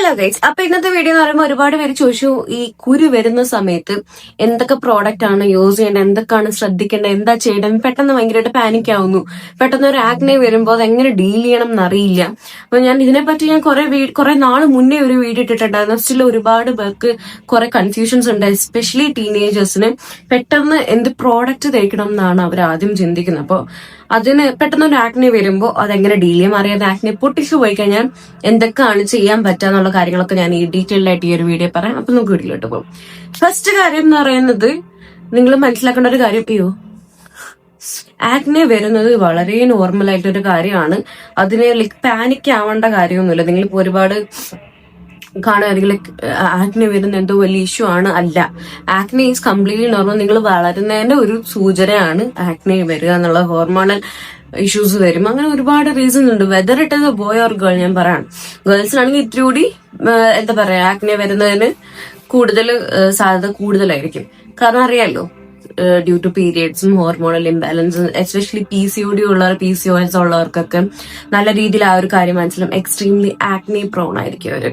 Hello guys അപ്പൊ ഇന്നത്തെ video എന്ന് പറയുമ്പോൾ ഒരുപാട് പേര് ചോദിച്ചു ഈ കുരു വരുന്ന സമയത്ത് എന്തൊക്കെ പ്രോഡക്റ്റ് ആണ് യൂസ് ചെയ്യേണ്ടത് എന്തൊക്കെയാണ് ശ്രദ്ധിക്കേണ്ടത് എന്താ ചെയ്യേണ്ടത്? പെട്ടെന്ന് ഭയങ്കരമായിട്ട് പാനിക് ആവുന്നു. പെട്ടെന്ന് ഒരു ആക്നെ വരുമ്പോൾ അത് എങ്ങനെ ഡീൽ ചെയ്യണം എന്നറിയില്ല. അപ്പൊ ഞാൻ ഇതിനെപ്പറ്റി ഞാൻ കുറെ കുറെ നാൾ മുന്നേ ഒരു വീഡിയോ ഇട്ടിട്ടുണ്ടായിരുന്നു. സ്റ്റിൽ ഒരുപാട് പേർക്ക് കുറെ കൺഫ്യൂഷൻസ് ഉണ്ട് എസ്പെഷ്യലി ടീനേജേഴ്സിന് പെട്ടെന്ന് എന്ത് പ്രോഡക്റ്റ് തേക്കണം എന്നാണ് അവർ ആദ്യം ചിന്തിക്കുന്നത്. അപ്പോൾ അതിന് പെട്ടെന്ന് ഒരു ആക്നെ വരുമ്പോൾ അതെങ്ങനെ ഡീൽ ചെയ്യാൻ അറിയാതെ ആക്നെ പൊട്ടിച്ചു പോയി കഴിഞ്ഞാൽ എന്തൊക്കെയാണ് ചെയ്യാൻ പറ്റുക എന്നുള്ള കാര്യങ്ങളൊക്കെ ഞാൻ ഈ ഡീറ്റെയിൽഡ് ആയിട്ട് ഈ ഒരു വീഡിയോ പറയാം. അപ്പൊ നമുക്ക് വീട്ടിലോട്ട് പോകും. ഫസ്റ്റ് കാര്യം എന്ന് പറയുന്നത് നിങ്ങൾ മനസ്സിലാക്കേണ്ട ഒരു കാര്യം അയ്യോ ആക്നെ വരുന്നത് വളരെ നോർമൽ ആയിട്ടൊരു കാര്യമാണ്. അതിനെ ലൈക്ക് പാനിക് ആവേണ്ട കാര്യമൊന്നുമില്ല. നിങ്ങളിപ്പോ ഒരുപാട് കാണുകയാണെങ്കിൽ ആക്നെ വരുന്ന എന്തോ വലിയ ഇഷ്യൂ ആണ്. അല്ല. ആക്നെ ഈസ് കംപ്ലീറ്റ്ലി നോർമൽ നിങ്ങൾ വളരുന്നതിന്റെ ഒരു സൂചനയാണ് ആക്നെ വരിക എന്നുള്ള ഹോർമോണൽ ഇഷ്യൂസ് വരും. അങ്ങനെ ഒരുപാട് റീസൺ ഉണ്ട്. വെദർ ഇട്ട് ബോയ് ഓർ ഗേൾ ഞാൻ പറയാം ഗേൾസിനാണെങ്കിൽ ഇത്തിരി കൂടി എന്താ പറയാ ആക്നെ വരുന്നതിന് കൂടുതൽ സാധ്യത കൂടുതലായിരിക്കും. കാരണം അറിയാലോ ഡ്യൂ ടു പീരിയഡ്സും hormonal ഇംബാലൻസും especially P C O D ഉള്ളവർ പി സി ഒ എസ് ഉള്ളവർക്കൊക്കെ നല്ല രീതിയിൽ ആ ഒരു കാര്യം മനസ്സിലും എക്സ്ട്രീംലി ആക്നെ പ്രോൺ ആയിരിക്കും അവർ.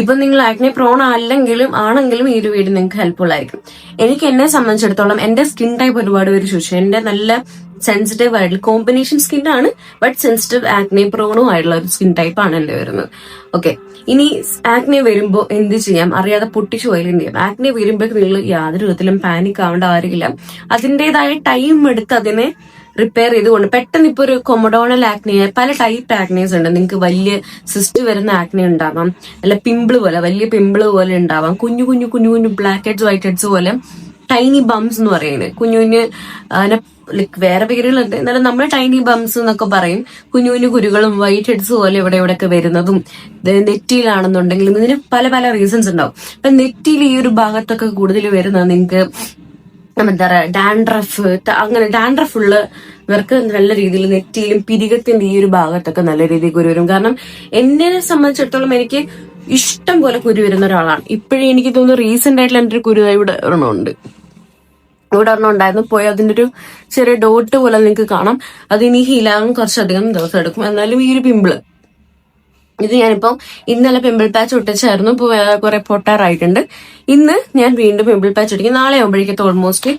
ഇപ്പൊ നിങ്ങൾ ആക്നെ പ്രോൺ അല്ലെങ്കിലും ആണെങ്കിലും ഈ ഒരു വീട് നിങ്ങൾക്ക് ഹെൽപ്ഫുൾ ആയിരിക്കും. എനിക്ക് എന്നെ സംബന്ധിച്ചിടത്തോളം എന്റെ സ്കിൻ ടൈപ്പ് ഒരുപാട് പേര് ചോദിച്ചു. എന്റെ നല്ല സെൻസിറ്റീവ് ആയിട്ടുള്ള കോമ്പിനേഷൻ സ്കിൻ ആണ് ബട്ട് സെൻസിറ്റീവ് ആക്നെ പ്രോണോ ആയിട്ടുള്ള ഒരു സ്കിൻ ടൈപ്പ് ആണ് എന്റെ വരുന്നത്. ഓക്കെ ഇനി ആക്നെ വരുമ്പോൾ എന്ത് ചെയ്യാം? അറിയാതെ പൊട്ടിച്ചു പോയാലും എന്ത് ചെയ്യാം? ആക്നെ വരുമ്പോൾ നിങ്ങൾ യാതൊരു വിധത്തിലും പാനിക് ആവേണ്ട കാര്യമില്ല. അതിന്റെതായ ടൈം എടുത്ത് അതിനെ റിപ്പയർ ചെയ്തുകൊണ്ട് പെട്ടെന്ന് ഇപ്പൊ ഒരു കൊമഡോണൽ ആക്നെ പല ടൈപ്പ് ആക്നേസ് ഉണ്ട്. നിങ്ങൾക്ക് വലിയ സിസ്റ്റ് വരുന്ന ആക്നെ ഉണ്ടാവാം. അല്ല പിമ്പിൾ പോലെ വലിയ പിമ്പിൾ പോലെ ഉണ്ടാവാം. കുഞ്ഞു കുഞ്ഞു കുഞ്ഞു കുഞ്ഞു ബ്ലാക്ക് ഹെഡ്സ് വൈറ്റ് ഹെഡ്സ് പോലെ ടൈനി ബംസ് എന്ന് പറയുന്നത്. കുഞ്ഞു കുഞ്ഞു ലൈക്ക് വേറെ പേരുകളുണ്ട്. എന്നാലും നമ്മൾ ടൈനി ബംസ് എന്നൊക്കെ പറയും. കുഞ്ഞു കുഞ്ഞു കുരുകളും വൈറ്റ് ഹെഡ്സ് പോലെ ഇവിടെ ഇവിടെയൊക്കെ വരുന്നതും നെറ്റിയിലാണെന്നുണ്ടെങ്കിലും ഇതിന് പല പല റീസൺസ് ഉണ്ടാവും. അപ്പൊ നെറ്റിയിൽ ഈ ഒരു ഭാഗത്തൊക്കെ കൂടുതൽ വരുന്ന നിങ്ങൾക്ക് എന്താ പറയാ ഡാൻഡ്രഫ് അങ്ങനെ ഡാൻഡ്രഫ് ഉള്ള ഇവർക്ക് നല്ല രീതിയിൽ നെറ്റിയിലും പിരികത്തിന്റെ ഈ ഒരു ഭാഗത്തൊക്കെ നല്ല രീതിയിൽ കുരു വരും. കാരണം എന്നെ സംബന്ധിച്ചിടത്തോളം എനിക്ക് ഇഷ്ടം പോലെ കുരു വരുന്ന ഒരാളാണ്. ഇപ്പോഴും എനിക്ക് തോന്നുന്നു റീസെന്റ് ആയിട്ടുള്ള എന്റെ ഒരു കുരു ഇവിടെ ഒരെണ്ണമുണ്ട് ഇവിടെ ഒരെണ്ണം ഉണ്ടായിരുന്നു. പോയി അതിന്റെ ഒരു ചെറിയ ഡോട്ട് പോലെ നിങ്ങൾക്ക് കാണാം. അത് ഇനി ഹീലാകും കുറച്ചധികം ദിവസം എടുക്കും. എന്നാലും ഈ ഒരു പിമ്പിൾ ഇത് ഞാനിപ്പം ഇന്നലെ പിമ്പിൾ പാച്ച് ഒട്ടിച്ചായിരുന്നു. ഇപ്പൊ കുറെ പൊട്ടാറായിട്ടുണ്ട്. ഇന്ന് ഞാൻ വീണ്ടും പിമ്പിൾ പാച്ച് ഒട്ടിക്കും. നാളെ ആവുമ്പോഴേക്കും ഓൾമോസ്റ്റ്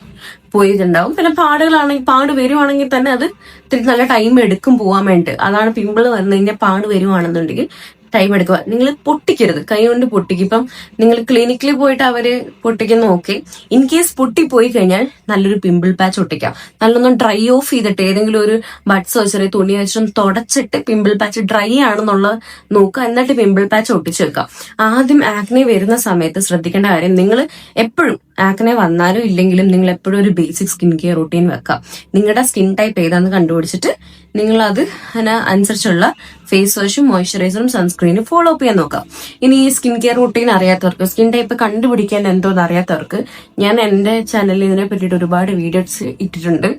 പോയിട്ടുണ്ടാവും പിന്നെ പാടുകളാണെങ്കിൽ പാട് വരുവാണെങ്കിൽ തന്നെ അത് ഇത്തിരി നല്ല ടൈം എടുക്കും പോവാൻ വേണ്ടി അതാണ് പിമ്പിൾ വരുന്നതിന്റെ പാട് വരുവാണെന്നുണ്ടെങ്കിൽ ടൈം എടുക്കുക. നിങ്ങൾ പൊട്ടിക്കരുത്. കൈ കൊണ്ട് പൊട്ടിക്കും. ഇപ്പം നിങ്ങൾ ക്ലിനിക്കിൽ പോയിട്ട് അവർ പൊട്ടിക്കുന്ന ഓക്കെ ഇൻ കേസ് പൊട്ടിപ്പോയി കഴിഞ്ഞാൽ നല്ലൊരു പിമ്പിൾ പാച്ച് ഒട്ടിക്കാം. നല്ലൊന്നും ഡ്രൈ ഓഫ് ചെയ്തിട്ട് ഏതെങ്കിലും ഒരു ബഡ്സോ ചെറിയ തുണി വെച്ചിട്ടും തുടച്ചിട്ട് പിമ്പിൾ പാച്ച് ഡ്രൈ ആണെന്നുള്ള നോക്കുക. എന്നിട്ട് പിമ്പിൾ പാച്ച് ഒട്ടിച്ചു വെക്കുക. ആദ്യം ആക്നെ വരുന്ന സമയത്ത് ശ്രദ്ധിക്കേണ്ട കാര്യം നിങ്ങൾ എപ്പോഴും ആക്നെ വന്നാലും ഇല്ലെങ്കിലും നിങ്ങൾ എപ്പോഴും ഒരു ബേസിക് സ്കിൻ കെയർ റൂട്ടീൻ വെക്കാം. നിങ്ങളുടെ സ്കിൻ ടൈപ്പ് ഏതാന്ന് കണ്ടുപിടിച്ചിട്ട് നിങ്ങൾ അത് അനുസരിച്ചുള്ള ഫേസ് വാഷും മോയ്സ്ചറൈസറും സൺസ്ക്രീനും ഫോളോ അപ്പ് ചെയ്യാൻ നോക്കാം. ഇനി ഈ സ്കിൻ കെയർ റൂട്ടീൻ അറിയാത്തവർക്ക് സ്കിൻ ടൈപ്പ് കണ്ടുപിടിക്കാൻ എന്തോന്ന് അറിയാത്തവർക്ക് ഞാൻ എന്റെ ചാനലിൽ ഇതിനെ പറ്റിയിട്ട് ഒരുപാട് വീഡിയോസ് ഇട്ടിട്ടുണ്ട്.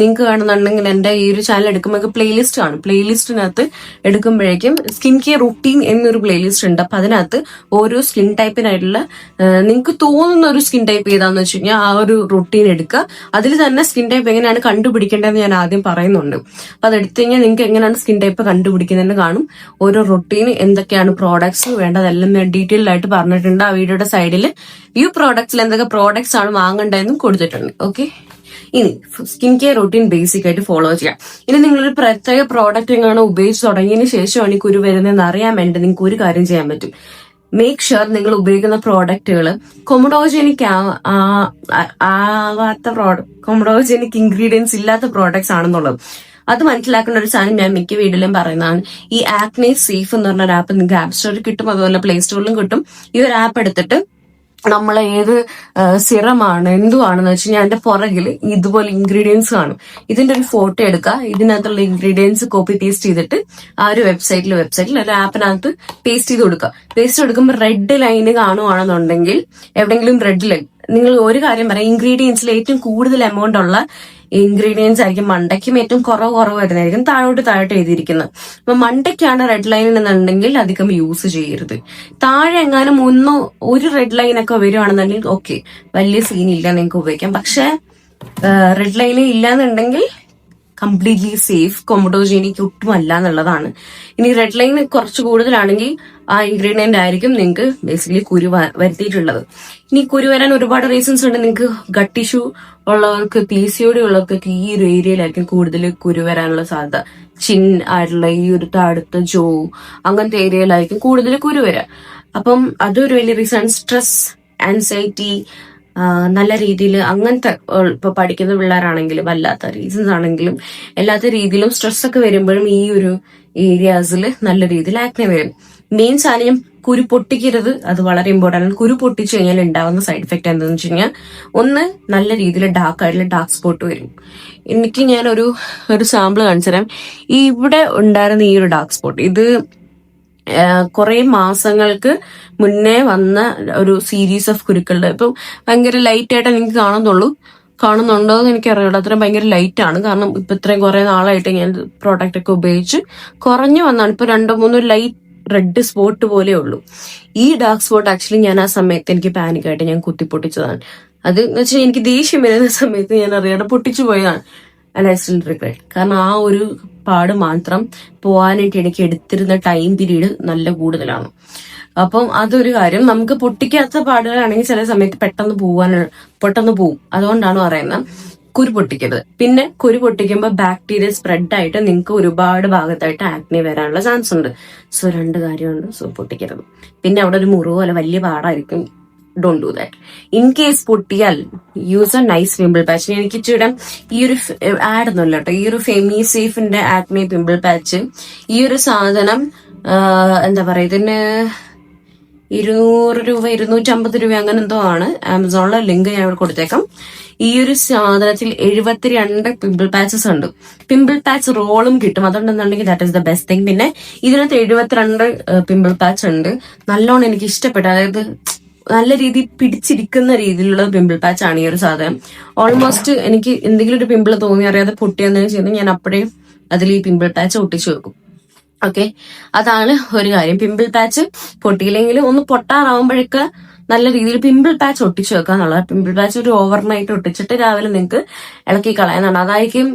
നിങ്ങൾക്ക് കാണുന്നുണ്ടെങ്കിൽ എന്റെ ഈ ഒരു ചാനൽ എടുക്കുമ്പോൾ പ്ലേലിസ്റ്റ് ആണ് പ്ലേലിസ്റ്റിനകത്ത് എടുക്കുമ്പോഴേക്കും സ്കിൻ കെയർ റുട്ടീൻ എന്നൊരു പ്ലേലിസ്റ്റ് ഉണ്ട്. അപ്പൊ അതിനകത്ത് ഓരോ സ്കിൻ ടൈപ്പിനായിട്ടുള്ള നിങ്ങൾക്ക് തോന്നുന്ന ഒരു സ്കിൻ ടൈപ്പ് ഏതാന്ന് വെച്ച് കഴിഞ്ഞാൽ ആ ഒരു റുട്ടീൻ എടുക്കുക. അതിൽ തന്നെ സ്കിൻ ടൈപ്പ് എങ്ങനെയാണ് കണ്ടുപിടിക്കേണ്ടതെന്ന് ഞാൻ ആദ്യം പറയുന്നുണ്ട്. അപ്പൊ അത് എടുത്തു കഴിഞ്ഞാൽ നിങ്ങൾക്ക് എങ്ങനെയാണ് സ്കിൻ ടൈപ്പ് കണ്ടുപിടിക്കുന്നതെന്ന് കാണും. ഓരോ റുട്ടീൻ എന്തൊക്കെയാണ് പ്രോഡക്ട്സ് വേണ്ടതെല്ലാം ഞാൻ ഡീറ്റെയിൽ ആയിട്ട് പറഞ്ഞിട്ടുണ്ട്. ആ വീഡിയോയുടെ സൈഡിൽ ഈ പ്രോഡക്ട്സിൽ എന്തൊക്കെ പ്രോഡക്ട്സ് ആണ് വാങ്ങേണ്ടതെന്നും കൊടുത്തിട്ടുണ്ട്. ഓക്കെ ഇനി സ്കിൻ കെയർ റൂട്ടീൻ ബേസിക് ആയിട്ട് ഫോളോ ചെയ്യാം. ഇനി നിങ്ങളൊരു പ്രത്യേക പ്രോഡക്റ്റ് എങ്ങാണ് ഉപയോഗിച്ച് തുടങ്ങിയതിന് ശേഷമാണ് ഈ കുരു വരുന്നതെന്ന് അറിയാൻ വേണ്ടി നിങ്ങൾക്ക് ഒരു കാര്യം ചെയ്യാൻ പറ്റും. മേക്ക് ഷുവർ നിങ്ങൾ ഉപയോഗിക്കുന്ന പ്രോഡക്റ്റുകൾ കൊമഡോജനിക് ആവാത്ത പ്രോഡക്റ്റ് കൊമഡോജനിക് ഇൻഗ്രീഡിയൻസ് ഇല്ലാത്ത പ്രോഡക്ട്സ് ആണെന്നുള്ളത്. അത് മനസ്സിലാക്കേണ്ട ഒരു സാധനം ഞാൻ മിക്ക വീഡിയോയിലും പറയുന്നതാണ്. ഈ ആക്നെ സേഫ് എന്ന് പറഞ്ഞ ഒരു ആപ്പ് നിങ്ങൾക്ക് ആപ്പ് സ്റ്റോറിൽ കിട്ടും അതുപോലെ പ്ലേ സ്റ്റോറിലും കിട്ടും. ഈ ഒരു ആപ്പ് എടുത്തിട്ട് നമ്മൾ ഏത് സിറമാണ് എന്തുവാണെന്ന് വെച്ച് കഴിഞ്ഞാൽ അതിന്റെ പുറകിൽ ഇതുപോലെ ഇൻഗ്രീഡിയൻസ് കാണും. ഇതിന്റെ ഒരു ഫോട്ടോ എടുക്കുക ഇതിനകത്തുള്ള ഇൻഗ്രീഡിയൻസ് കോപ്പി പേസ്റ്റ് ചെയ്തിട്ട് ആ ഒരു വെബ്സൈറ്റിൽ വെബ്സൈറ്റിൽ ഒരു ആപ്പിനകത്ത് പേസ്റ്റ് ചെയ്ത് കൊടുക്കുക പേസ്റ്റ് കൊടുക്കുമ്പോൾ റെഡ് ലൈന് കാണുവാണെന്നുണ്ടെങ്കിൽ എവിടെയെങ്കിലും റെഡ് ലൈൻ നിങ്ങൾ ഒരു കാര്യം പറയാം ഇൻഗ്രീഡിയൻസിൽ ഏറ്റവും കൂടുതൽ എമൗണ്ട് ഉള്ള ഇൻഗ്രീഡിയൻസ് ആയിരിക്കും. മണ്ടയ്ക്കും ഏറ്റവും കുറവ് കുറവ് വരുന്നതായിരിക്കും താഴോട്ട് താഴോട്ട് എഴുതിയിരിക്കുന്നത്. അപ്പൊ മണ്ടയ്ക്കാണ് റെഡ് ലൈൻ എന്നുണ്ടെങ്കിൽ അധികം യൂസ് ചെയ്യരുത്. താഴെ എങ്ങാനും ഒന്നോ ഒരു റെഡ് ലൈൻ ഒക്കെ വരുവാണെന്നുണ്ടെങ്കിൽ ഓക്കെ വലിയ സീൻ ഇല്ല നിങ്ങൾക്ക് ഉപയോഗിക്കാം. പക്ഷെ റെഡ് ലൈൻ ഇല്ലാന്നുണ്ടെങ്കിൽ കംപ്ലീറ്റ്ലി സേഫ് കൊമഡോജീനിക്ക് ഒട്ടും അല്ല എന്നുള്ളതാണ്. ഇനി റെഡ് ലൈൻ കുറച്ച് കൂടുതലാണെങ്കിൽ ആ ഇൻഗ്രീഡിയന്റ് ആയിരിക്കും നിങ്ങൾക്ക് ബേസിക്കലി കുരു വരുത്തിയിട്ടുള്ളത്. ഇനി കുരു വരാൻ ഒരുപാട് റീസൺസ് ഉണ്ട്. നിങ്ങൾക്ക് ഗട്ട് ഇഷ്യൂ ഉള്ളവർക്ക് പി സി ഒ ഡി ഉള്ളവർക്കൊക്കെ ഈ ഒരു ഏരിയയിലായിരിക്കും കൂടുതൽ കുരു വരാനുള്ള സാധ്യത. ചിൻ ആയിട്ടുള്ള ഈ ഒരു താടുത്ത ജോ അങ്ങനത്തെ ഏരിയയിലായിരിക്കും കൂടുതൽ കുരു വരാം. അപ്പം അതൊരു വലിയ റീസൺ സ്ട്രെസ് ആൻസൈറ്റി നല്ല രീതിയിൽ അങ്ങനത്തെ ഇപ്പൊ പഠിക്കുന്ന പിള്ളേരാണെങ്കിലും അല്ലാത്ത റീസൺസ് ആണെങ്കിലും എല്ലാത്ത രീതിയിലും സ്ട്രെസ് ഒക്കെ വരുമ്പോഴും ഈ ഒരു ഏരിയാസിൽ നല്ല രീതിയിൽ ആക്നെ വരും. മെയിൻ സാധനം കുരു പൊട്ടിക്കരുത് അത് വളരെ ഇമ്പോർട്ടന്റ് ആണ്. കുരു പൊട്ടിച്ചു കഴിഞ്ഞാൽ ഉണ്ടാവുന്ന സൈഡ് എഫക്ട് എന്താണെന്ന് വെച്ച് കഴിഞ്ഞാൽ ഒന്ന് നല്ല രീതിയിൽ ഡാർക്ക് ആയിട്ടുള്ള ഡാർക്ക് സ്പോട്ട് വരും. എനിക്ക് ഞാൻ ഒരു ഒരു സാമ്പിൾ കാണിച്ചു തരാം ഇവിടെ ഉണ്ടായിരുന്ന ഈ ഒരു ഡാർക്ക് സ്പോട്ട് ഇത് കുറെ മാസങ്ങൾക്ക് മുന്നേ വന്ന ഒരു സീരീസ് ഓഫ് കുരുക്കളുടെ. ഇപ്പം ഭയങ്കര ലൈറ്റ് ആയിട്ട് എനിക്ക് കാണുന്നുള്ളൂ. കാണുന്നുണ്ടോ എന്ന് എനിക്കറിയില്ല. അത്രയും ഭയങ്കര ലൈറ്റ് ആണ്. കാരണം ഇപ്പൊ ഇത്രയും കുറെ നാളായിട്ട് ഞാൻ പ്രോഡക്റ്റ് ഒക്കെ ഉപയോഗിച്ച് കുറഞ്ഞു വന്നാണ്. ഇപ്പൊ രണ്ടോ മൂന്നോ ലൈറ്റ് റെഡ് സ്പോട്ട് പോലെ ഉള്ളൂ. ഈ ഡാർക്ക് സ്പോട്ട് ആക്ച്വലി ഞാൻ ആ സമയത്ത് എനിക്ക് പാനിക്കായിട്ട് ഞാൻ കുത്തിപ്പൊട്ടിച്ചതാണ്. അത് എന്ന് വെച്ചാൽ എനിക്ക് ദേഷ്യം വരുന്ന സമയത്ത് ഞാൻ അറിയാതെ പൊട്ടിച്ചു പോയതാണ്. ആൻഡ് ഐ സ്റ്റിൽ റിഗ്രറ്റ് കാരണം ആ ഒരു പാട് മാത്രം പോകാനായിട്ട് എനിക്ക് എടുത്തിരുന്ന ടൈം പീരീഡ് നല്ല കൂടുതലാണ്. അപ്പം അതൊരു കാര്യം. നമുക്ക് പൊട്ടിക്കാത്ത പാടുകളാണെങ്കിൽ ചില സമയത്ത് പെട്ടെന്ന് പോവാൻ പെട്ടെന്ന് പോവും. അതുകൊണ്ടാണ് പറയുന്നത് കുരു പൊട്ടിക്കരുത്. പിന്നെ കുരു പൊട്ടിക്കുമ്പോൾ ബാക്ടീരിയ സ്പ്രെഡ് ആയിട്ട് നിങ്ങൾക്ക് ഒരുപാട് ഭാഗത്തായിട്ട് ആക്നി വരാനുള്ള ചാൻസ് ഉണ്ട്. സോ രണ്ട് കാര്യമുണ്ട്. സോ പൊട്ടിക്കരുത്. പിന്നെ അവിടെ ഒരു മുറിവ് പോലെ വലിയ പാടായിരിക്കും. Don't do that in case പൊട്ടിയാൽ use a nice pimple patch എനിക്ക് ഇച്ചിരി ഈ ഒരു ആഡ് ഒന്നുമില്ല കേട്ടോ. ഈ ഒരു ഫെമി സേഫിന്റെ ആക്മി പിമ്പിൾ പാച്ച് ഈ ഒരു സാധനം എന്താ പറയാ ഇതിന് ഇരുന്നൂറ് രൂപ ഇരുന്നൂറ്റമ്പത് രൂപ അങ്ങനെ എന്തോ ആണ്. ആമസോണിലെ ലിങ്ക് ഞാൻ ഇവിടെ കൊടുത്തേക്കാം. ഈ ഒരു സാധനത്തിൽ എഴുപത്തിരണ്ട് പിമ്പിൾ പാച്ചസ് ഉണ്ട്. പിമ്പിൾ പാച്ച് റോളും കിട്ടും. അതുകൊണ്ടെന്നുണ്ടെങ്കിൽ that is the best thing പിന്നെ ഇതിനകത്ത് എഴുപത്തിരണ്ട് പിമ്പിൾ പാച്ച് ഉണ്ട്. നല്ലോണം എനിക്ക് ഇഷ്ടപ്പെട്ടു. അതായത് നല്ല രീതിയിൽ പിടിച്ചിരിക്കുന്ന രീതിയിലുള്ള പിമ്പിൾ പാച്ച് ആണ് ഈ ഒരു സാധനം. ഓൾമോസ്റ്റ് എനിക്ക് എന്തെങ്കിലും ഒരു പിമ്പിൾ തോന്നി അറിയാതെ പൊട്ടിയെന്നു ചെയ്യുന്നത് ഞാൻ അപ്പോഴേ അതിൽ ഈ പിമ്പിൾ പാച്ച് ഒട്ടിച്ചു വെക്കും. ഓക്കെ അതാണ് ഒരു കാര്യം. പിമ്പിൾ പാച്ച് പൊട്ടിയില്ലെങ്കിൽ ഒന്ന് പൊട്ടാറാവുമ്പോഴേക്ക് നല്ല രീതിയിൽ പിമ്പിൾ പാച്ച് ഒട്ടിച്ചു വെക്കുക എന്നുള്ളത് പിമ്പിൾ പാച്ച് ഒരു ഓവർനൈറ്റ് ഒട്ടിച്ചിട്ട് രാവിലെ നിങ്ങൾക്ക് ഇളക്കി കളയാനാണ് അതായിരിക്കും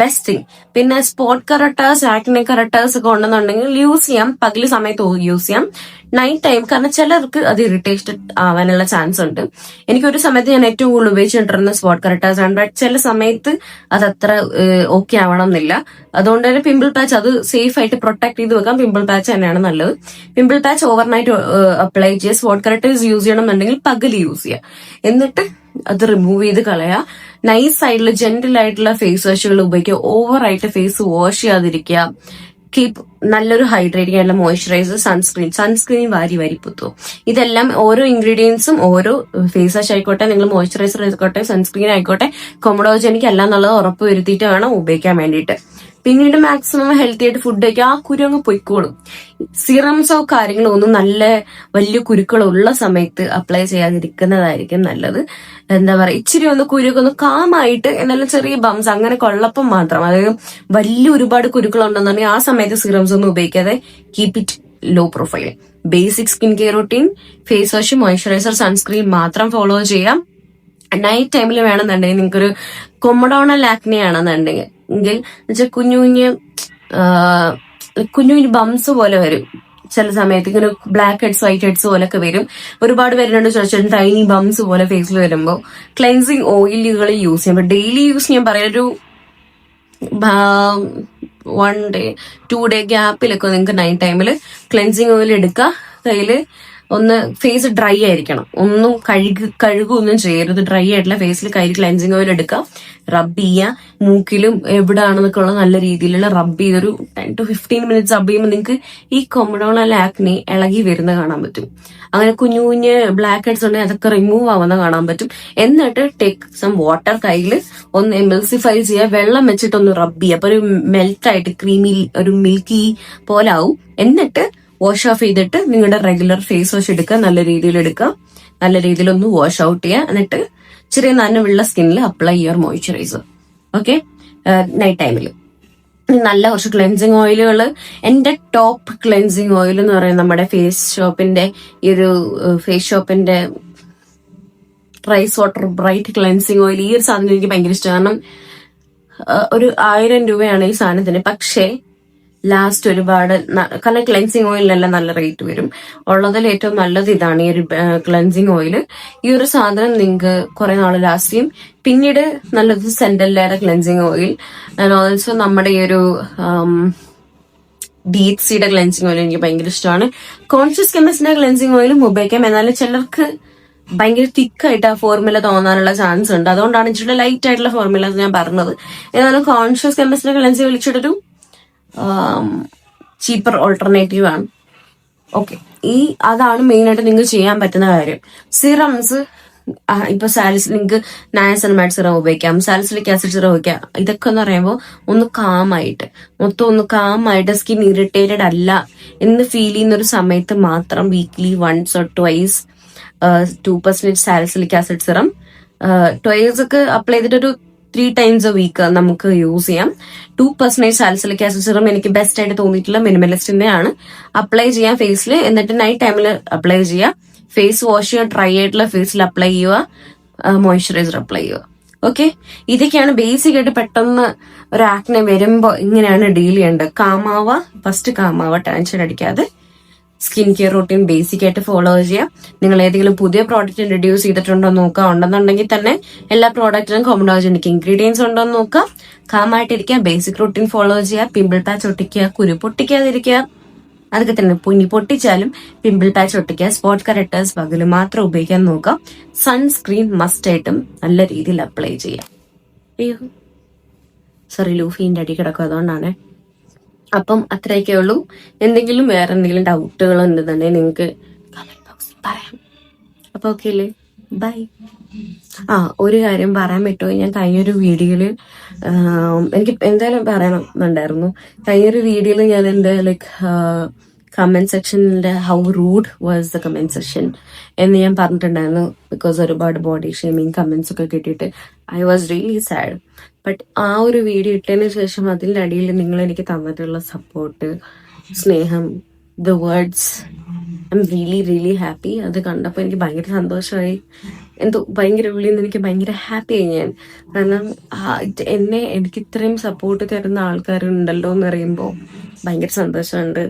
ബെസ്റ്റ് തിങ് പിന്നെ സ്പോട്ട് കറക്റ്റേഴ്സ് ആക്നെ കറക്റ്റേഴ്സ് ഒക്കെ ഉണ്ടെന്നുണ്ടെങ്കിൽ യൂസ് ചെയ്യാം. പകൽ സമയത്ത് യൂസ് ചെയ്യാം. നൈറ്റ് ടൈം കാരണം ചിലർക്ക് അത് ഇറിറ്റേറ്റഡ് ആവാനുള്ള ചാൻസ് ഉണ്ട്. എനിക്ക് ഒരു സമയത്ത് ഞാൻ ഏറ്റവും കൂടുതൽ ഉപയോഗിച്ചിട്ടിരുന്ന സ്പോട്ട് കറക്റ്റേഴ്സ് ആണ്. ബട്ട് ചില സമയത്ത് അത് അത്ര ഓക്കെ ആവണം എന്നില്ല അതുകൊണ്ട് തന്നെ പിമ്പിൾ പാച്ച് അത് സേഫ് ആയിട്ട് പ്രൊട്ടക്ട് ചെയ്ത് വെക്കാം. പിമ്പിൾ പാച്ച് തന്നെയാണ് നല്ലത്. പിമ്പിൾ പാച്ച് ഓവർനൈറ്റ് അപ്ലൈ ചെയ്യുക. സ്പോട്ട് കറക്റ്റേഴ്സ് യൂസ് ചെയ്യണമെന്നുണ്ടെങ്കിൽ പകൽ യൂസ് ചെയ്യുക. എന്നിട്ട് അത് റിമൂവ് ചെയ്ത് കളയുക. നൈസ് ആയിട്ടുള്ള ജെന്റിൽ ആയിട്ടുള്ള ഫേസ് വാഷുകൾ ഉപയോഗിക്കുക. ഓവർ ആയിട്ട് ഫേസ് വാഷ് ചെയ്യാതിരിക്കുക. കീപ് നല്ലൊരു ഹൈഡ്രേറ്റിംഗ് ആയിട്ടുള്ള മോയ്സ്ചറൈസർ സൺസ്ക്രീൻ സൺസ്ക്രീൻ വാരി വാരി പുത്തു. ഇതെല്ലാം ഓരോ ഇൻഗ്രീഡിയൻസും ഓരോ ഫേസ് വാഷ് ആയിക്കോട്ടെ നിങ്ങൾ മോയ്സ്ചറൈസർ ആയിക്കോട്ടെ സൺസ്ക്രീൻ ആയിക്കോട്ടെ കൊമഡോജനിക്ക് അല്ല എന്നുള്ളത് ഉറപ്പ് വരുത്തിയിട്ട് വേണം ഉപയോഗിക്കാൻ വേണ്ടിയിട്ട്. പിന്നീട് മാക്സിമം ഹെൽത്തി ആയിട്ട് ഫുഡ് കഴിക്കുക ആ കുരു അങ്ങ് പൊയ്ക്കോളും. സിറംസോ കാര്യങ്ങളോ ഒന്നും നല്ല വലിയ കുരുക്കളുള്ള സമയത്ത് അപ്ലൈ ചെയ്യാതിരിക്കുന്നതായിരിക്കും നല്ലത്. എന്താ പറയാ ഇച്ചിരി ഒന്ന് കുരുക്ക് ഒന്ന് കാമായിട്ട് എന്നാലും ചെറിയ ബംസ് അങ്ങനെ കൊള്ളപ്പം മാത്രം. അതായത് വലിയ ഒരുപാട് കുരുക്കളുണ്ടെന്നുണ്ടെങ്കിൽ ആ സമയത്ത് സിറംസ് ഒന്നും ഉപയോഗിക്കാതെ keep it low profile basic skin care routine face wash moisturiser sunscreen മാത്രം ഫോളോ ചെയ്യാം. നൈറ്റ് ടൈമിൽ വേണമെന്നുണ്ടെങ്കിൽ നിങ്ങൾക്കൊരു കൊമഡോണൽ ആക്നെ ആണെന്നുണ്ടെങ്കിൽ എങ്കിൽ എന്നുവെച്ചാൽ കുഞ്ഞു കുഞ്ഞ് കുഞ്ഞു കുഞ്ഞു ബംസ് പോലെ വരും. ചില സമയത്ത് ഇങ്ങനെ ബ്ലാക്ക് ഹെഡ്സ് വൈറ്റ് ഹെഡ്സ് പോലൊക്കെ വരും. ഒരുപാട് പേരുണ്ട് ചോദിച്ചാൽ ടൈനി ബംസ് പോലെ ഫേസിൽ വരുമ്പോൾ ക്ലെൻസിങ് ഓയിലുകൾ യൂസ് ചെയ്യാം. ഡെയിലി യൂസ് ഞാൻ പറയാം ഒരു വൺ ഡേ ടു ഡേ ഗ്യാപ്പിലൊക്കെ നിങ്ങൾക്ക് നൈറ്റ് ടൈമിൽ ക്ലെൻസിങ് ഓയിൽ എടുക്കുക കയ്യിൽ ഒന്ന് ഫേസ് ഡ്രൈ ആയിരിക്കണം. ഒന്നും കഴുകു കഴുകൊന്നും ചെയ്യരുത്. ഡ്രൈ ആയിട്ടുള്ള ഫേസിൽ കയ്യിൽ ക്ലെൻസിങ് ഓയിൽ എടുക്കുക റബ്ബ് ചെയ്യുക. മൂക്കിലും എവിടെയാണെന്നൊക്കെ ഉള്ള നല്ല രീതിയിലുള്ള റബ്ബ് ചെയ്തൊരു ടെൻ ടു ഫിഫ്റ്റീൻ മിനിറ്റ്സ് റബ്ബ് ചെയ്യുമ്പോൾ നിങ്ങൾക്ക് ഈ കൊമഡോണൽ ആക്നെ ഇളകി വരുന്ന കാണാൻ പറ്റും. അങ്ങനെ കുഞ്ഞു കുഞ്ഞ് ബ്ലാക്ക് ഹെഡ്സ് ഉണ്ടെങ്കിൽ അതൊക്കെ റിമൂവ് ആവുന്ന കാണാൻ പറ്റും. എന്നിട്ട് ടേക്ക് സം വാട്ടർ കയ്യിൽ ഒന്ന് എമൽസിഫൈ ചെയ്യുക. വെള്ളം വെച്ചിട്ടൊന്ന് റബ്ബ് ചെയ്യുക. അപ്പൊ ഒരു മെൽറ്റ് ആയിട്ട് ക്രീമി ഒരു മിൽക്കി പോലെ ആവും. എന്നിട്ട് വാഷ് ഓഫ് ചെയ്തിട്ട് നിങ്ങളുടെ റെഗുലർ ഫേസ് വാഷ് എടുക്കുക. നല്ല രീതിയിൽ എടുക്കുക. നല്ല രീതിയിൽ ഒന്ന് വാഷ് ഔട്ട് ചെയ്യുക. എന്നിട്ട് ചെറിയ നനവുള്ള സ്കിന്നിൽ അപ്ലൈ ചെയ്യുക മോയ്സ്ചറൈസർ ഓക്കെ നൈറ്റ് ടൈമിൽ നല്ല കുറച്ച് ക്ലെൻസിങ് ഓയിലുകൾ എന്റെ ടോപ്പ് ക്ലെൻസിങ് ഓയിൽ എന്ന് പറയുന്നത് നമ്മുടെ ഫേസ് ഷോപ്പിന്റെ ഈ ഒരു ഫേസ് ഷോപ്പിന്റെ rice water bright cleansing oil ഈ ഒരു സാധനം എനിക്ക് ഭയങ്കര ഇഷ്ടമാണ് കാരണം ഒരു ആയിരം രൂപയാണ് ഈ സാധനത്തിന്. പക്ഷേ ലാസ്റ്റ് ഒരുപാട് കാരണം ക്ലെൻസിങ് ഓയിലിനെല്ലാം നല്ല റേറ്റ് വരും. ഉള്ളതിൽ ഏറ്റവും നല്ലത് ഇതാണ് ഈ ഒരു ക്ലെൻസിങ് ഓയിൽ ഈ ഒരു സാധനം നിങ്ങൾക്ക് കുറെ നാൾ ലാസ്റ്റ് ചെയ്യും. പിന്നീട് നല്ലത് സെന്റലിയുടെ ക്ലെൻസിങ് ഓയിൽ ആൻഡ് ഓൾസോ നമ്മുടെ ഈ ഒരു സീഡ ക്ലെൻസിങ് ഓയിൽ എനിക്ക് ഭയങ്കര ഇഷ്ടമാണ്. കോൺഷ്യസ് കെമിസ്റ്റിന്റെ ക്ലെൻസിങ് ഓയിലും ഉപയോഗിക്കാം. എന്നാലും ചിലർക്ക് ഭയങ്കര തിക്കായിട്ട് ആ ഫോർമുല തോന്നാനുള്ള ചാൻസ് ഉണ്ട്. അതുകൊണ്ടാണ് ഇച്ചിരി ലൈറ്റ് ആയിട്ടുള്ള ഫോർമുല ഞാൻ പറഞ്ഞത്. ഏതായാലും കോൺഷ്യസ് കെമിസ്റ്റിന്റെ ക്ലെൻസിങ് വിളിച്ചിട്ടൊരു ചീപ്പർ ഓൾട്ടർനേറ്റീവ് ആണ്. ഓക്കെ ഈ അതാണ് മെയിൻ ആയിട്ട് നിങ്ങൾക്ക് ചെയ്യാൻ പറ്റുന്ന കാര്യം. സിറംസ് ഇപ്പൊ സാലിസ് നിങ്ങൾക്ക് നയസൻമാറ്റ് സിറം ഉപയോഗിക്കാം. സാലിസിലിക് ആസിഡ് സിറം ഉപയോഗിക്കാം. ഇതൊക്കെ എന്ന് പറയുമ്പോൾ ഒന്ന് കാമായിട്ട് മൊത്തം ഒന്ന് കാമായിട്ട് സ്കിൻ ഇറിറ്റേറ്റഡ് അല്ല എന്ന് ഫീൽ ചെയ്യുന്ന ഒരു സമയത്ത് മാത്രം weekly once or twice two percentage salicylic acid serum twice ഒക്കെ അപ്ലൈ ചെയ്തിട്ട് ഒരു ത്രീ ടൈംസ് എ വീക്ക് നമുക്ക് യൂസ് ചെയ്യാം. Two percentage salicylic acid serum എനിക്ക് ബെസ്റ്റ് ആയിട്ട് തോന്നിയിട്ടുള്ള മിനിമലിസ്റ്റിന്റെ ആണ് അപ്ലൈ ചെയ്യാം ഫേസിൽ എന്നിട്ട് നൈറ്റ് ടൈമിൽ അപ്ലൈ ചെയ്യുക ഫേസ് വാഷ് ചെയ്യുക ഡ്രൈ ആയിട്ടുള്ള ഫേസിൽ അപ്ലൈ ചെയ്യുക മോയ്സ്ചറൈസർ അപ്ലൈ ചെയ്യുക. ഓക്കെ ഇതൊക്കെയാണ് ബേസിക് ആയിട്ട് പെട്ടെന്ന് ഒരു ആക്നെ വരുമ്പോ ഇങ്ങനെയാണ് ഡീൽ ചെയ്യേണ്ടത്. കാമാവ ഫസ്റ്റ് കാമാവ ടെൻഷൻ അടിക്കാതെ സ്കിൻ കെയർ റൂട്ടീൻ ബേസിക് ആയിട്ട് ഫോളോ ചെയ്യാം. നിങ്ങൾ ഏതെങ്കിലും പുതിയ പ്രോഡക്റ്റ് ഇൻട്രൊഡ്യൂസ് ചെയ്തിട്ടുണ്ടോ നോക്കുക. ഉണ്ടെന്നുണ്ടെങ്കിൽ തന്നെ എല്ലാ പ്രോഡക്റ്റിനും കോമഡോജനിക് ഇൻഗ്രീഡിയൻസ് ഉണ്ടോ എന്ന് നോക്കുക. കാമായിട്ടിരിക്കുക ബേസിക് റൂട്ടീൻ ഫോളോ ചെയ്യുക. പിമ്പിൾ പാച്ച് ഒട്ടിക്കുക. കുരു പൊട്ടിക്കാതിരിക്കുക. അതൊക്കെ തന്നെ പുനി പൊട്ടിച്ചാലും പിമ്പിൾ പാച്ച് ഒട്ടിക്കുക. സ്പോട്ട് കറക്റ്റേഴ്സ് പകൽ മാത്രം ഉപയോഗിക്കാൻ നോക്കുക. സൺസ്ക്രീൻ മസ്റ്റ് ആയിട്ടും നല്ല രീതിയിൽ അപ്ലൈ ചെയ്യുക അയ്യോ. സോറി ലൂഫിന്റെ അടി കിടക്കും. അതുകൊണ്ടാണ് അപ്പം അത്രയൊക്കെ ഉള്ളൂ. എന്തെങ്കിലും വേറെ എന്തെങ്കിലും ഡൗട്ടുകൾ ഉണ്ടെന്നുണ്ടെങ്കിൽ നിങ്ങൾക്ക് കമന്റ് ബോക്സിൽ പറയാം. അപ്പൊ ഓക്കെ അല്ലേ ബൈ ആ ഒരു കാര്യം പറയാൻ പറ്റുമോ? ഞാൻ കഴിഞ്ഞൊരു വീഡിയോയിൽ എനിക്ക് എന്തായാലും പറയണം എന്നുണ്ടായിരുന്നു കഴിഞ്ഞൊരു വീഡിയോയിൽ ഞാൻ എന്റെ like comment സെക്ഷനിലെ how rude was the comment section എന്ന് ഞാൻ പറഞ്ഞിട്ടുണ്ടായിരുന്നു. ബിക്കോസ് ഒരുപാട് ബോഡി ഷേമിങ് കമന്റ്സ് ഒക്കെ കിട്ടിയിട്ട്. I was really sad but ആ ഒരു വീഡിയോ ഇട്ടതിന് ശേഷം അതിന്റെ അടിയിൽ നിങ്ങൾ എനിക്ക് തന്നിട്ടുള്ള സപ്പോർട്ട് സ്നേഹം the words I'm really really happy അത് കണ്ടപ്പോൾ എനിക്ക് ഭയങ്കര സന്തോഷമായി. എന്തോ ഭയങ്കര ഉള്ളിൽ നിന്ന് എനിക്ക് ഭയങ്കര ഹാപ്പി ആയി ഞാൻ. കാരണം എന്നെ എനിക്ക് ഇത്രയും സപ്പോർട്ട് തരുന്ന ആൾക്കാരുണ്ടല്ലോ എന്ന് പറയുമ്പോൾ ഭയങ്കര സന്തോഷമുണ്ട്.